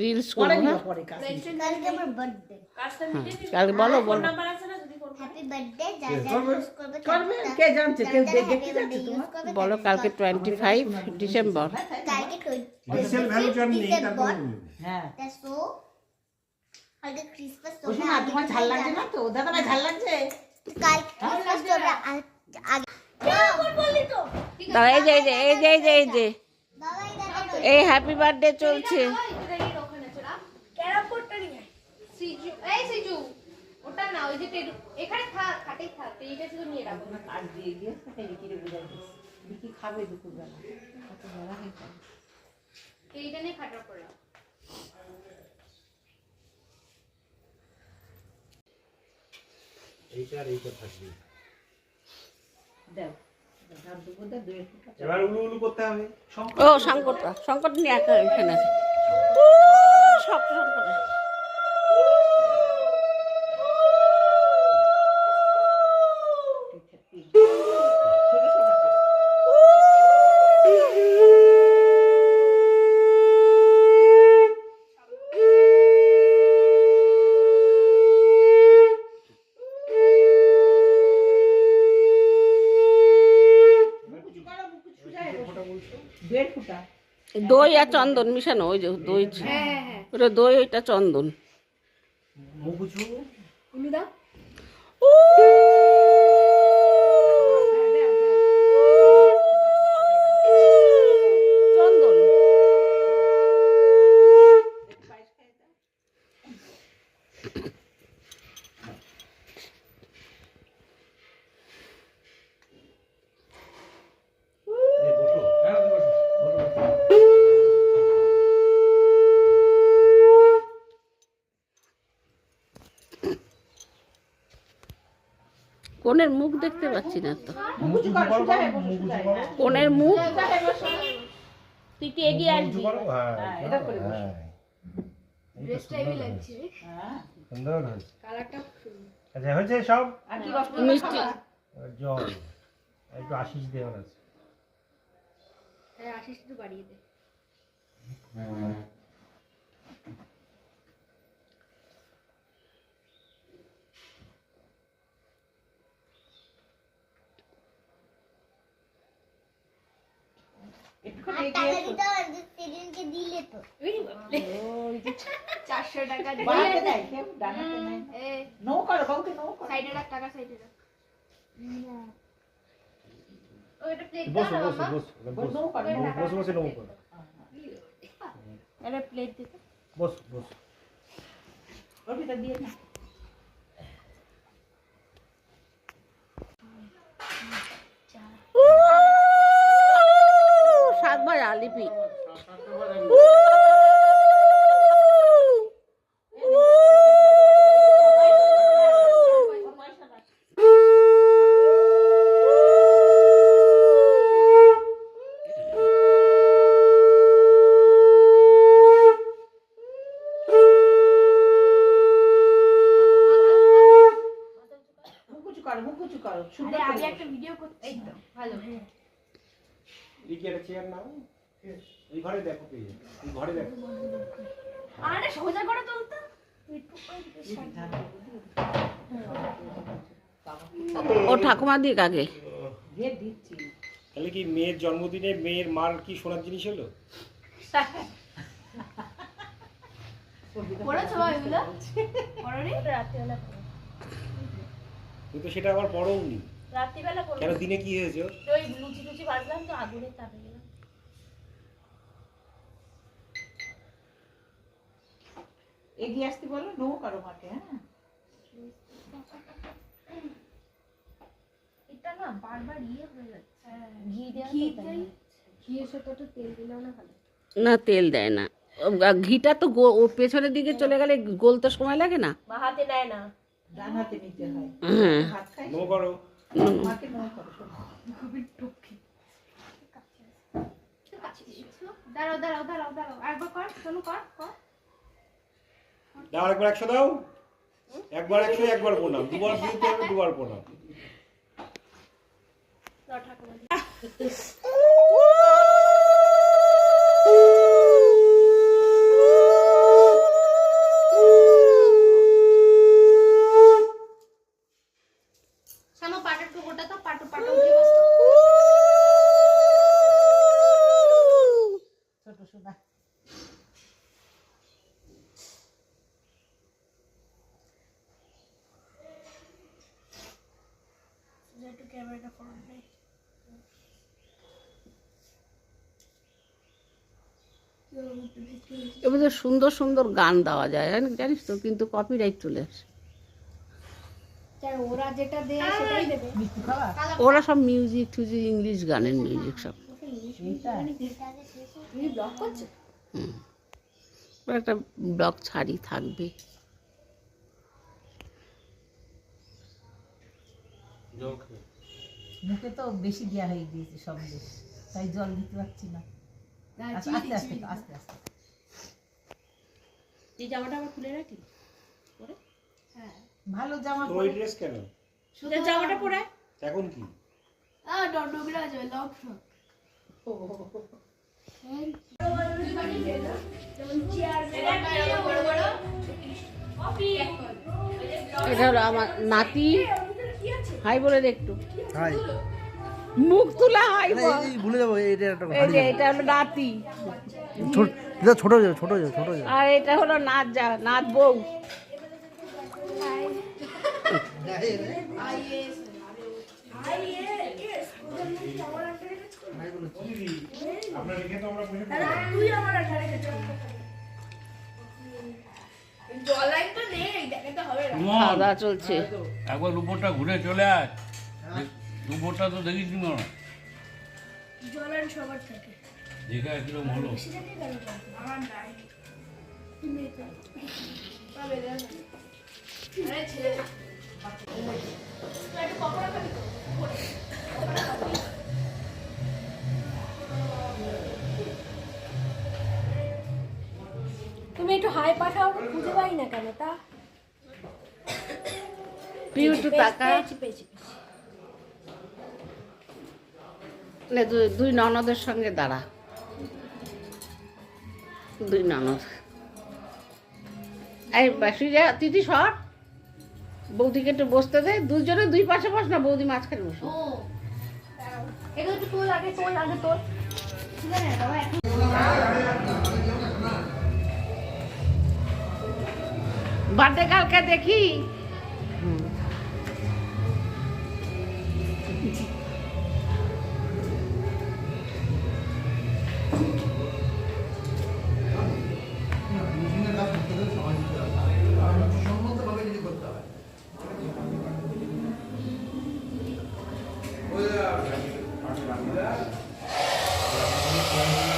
Reels করব কালকে বলো, কালকে টোয়েন্টি ফাইভ ডিসেম্বর তোমার ঝাল লাগছে না তো? দাদা ভাই ঝাল লাগছে? তারা এই যে এই যে এই যে এই যে এই যে। এই হ্যাপি বার্থডে চলছে। সিজু এই সিজু ওটা না ওই যে এখানে থাক খাটেই থাক এইটা নিয়ে খাটার পর রাখো। এইটা থাকবে। দেও। এবার উলু উলু করতে হবে। ও সংকটটা সংকট নিয়ে এখানে আছে। শক্ত সংকট দেড় ফুটা দই আর চন্দন মিশানো ওই যে দই ওটা দই ওইটা চন্দন। ও, চন্দন এই বসো হ্যাঁ বসো বসো বসো। কোনের মুখ দেখতে পাচ্ছি না তো। কোনের মুখ? তুই এগিয়ে আসবি হ্যাঁ হ্যাঁ। হ্যাঁ। হ্যাঁ। আচ্ছা হয়েছে সব? আর কি কষ্ট মিষ্টি। জল। একটু আশিস দেওয়ার আছে হ্যাঁ আশিস একটু বাড়িয়ে দে। হবে সেদিনকে দিলে তো। চারশো টাকা নো করো কাউকে নো করো। সাইডে রাখ টাকা সাইডে রাখ। এটা বসো বসো বসো বসো, বসো করো। বসো বসে নমো করো একটা প্লেট দিতে। বসো বসো। ভিতর দিয়ে না ও, মুকুচু করো সুন্দর আগে একটা ভিডিও করতে এই তো ভালো। এই কি একটা চেয়ার নাও। এই ঘরে দেখো যাবে। এই ঘরে দেখো। আরে সোজা করে তুলতো ও ঠাকুমা দিক আগে তাহলে কি মেয়ের জন্মদিনে মেয়ের মার কি সোনার জিনিস হলো। কিন্তু সেটা আবার বড়ও নি রাত্রিবেলা কেন দিনে কি হয়েছে? ওই লুচি টুচি ভাজলাম তো আগুনের তাপে এগিয়ে আসতে বলো নো করো মাকে হ্যাঁ? এটা না বারবার ইয়ে হয়ে যাচ্ছে। ঘি দেওয়া ঘি তো তাই। দেয়? ঘিয়ের সাথে একটু তেল দিলেও না ভালো। না তেল দেয় না। ঘিটা তো গো- ও পেছনের দিকে চলে গেলে গলতে সময় লাগে না? বা হাতে নেয় না। ডান হাতে নিতে হয়। হ্যাঁ। খাই? নো করো। মাকে নো করো শোনো। দাঁড়াও দাঁড়াও দাঁড়াও দাঁড়াও। একবার কর শোনো কর কর। দাও একবার একশো দাও। একবার একশো একবার প্রণাম। দুবার দুবার প্রণাম না ঠাকুমা ও এবার তো সুন্দর সুন্দর গান দেওয়া যায় জানি- জানিস তো কিন্তু কপিরাইট চলে আসে। ওরা যেটা দেয় সেটাই দেবে? ওরা সব মিউজিক টুজিক ইংলিশ গানের মিউজিক সব। হুম। একটা ব্লগ ছাড়ি থাকবে। মুখে তো বেশি দেওয়া হয়ে গিয়েছে সব দেশ তাই জল দিতে পারছি না। আস্তে আস্তে আস্তে আস্তে আস্তে। এই জামাটা আবার খুলে রাখি? ভালো জামা তো ওই ড্রেস কেন? তোর জামাটা পরে? এখন কি? এটা হলো আমার নাতি। হাই বলে দে একটু। হাই। মুখ তুলা হাই বল। ভুলে যাব এটা একটা এই যে এটা হলো নাতি। ছোট এটা ছোট যাবে ছোট যাবে ছোট যাবে আর এটা হলো নাচ যা নাচ বউ। আপনার রেখে তো আমরা খাওয়া দাওয়া চলছে। একবার উপরটা ঘুরে চলে আয়। উপরটা তো দেখিস নি হয়। কিরম হলো। তুমি একটু হাই পাঠাও খুঁজে পাই না কেন তা? পিউ একটু টাকা দুই- ননদের সঙ্গে দাঁড়া। দুই ননদ। এই বাসি যা তিথি সর। বৌদিকে একটু বসতে দে। দুজনে দুই পাশে বস না বৌদি মাঝখানে বসো। বার্থডে কালকে দেখি। pueda la, la,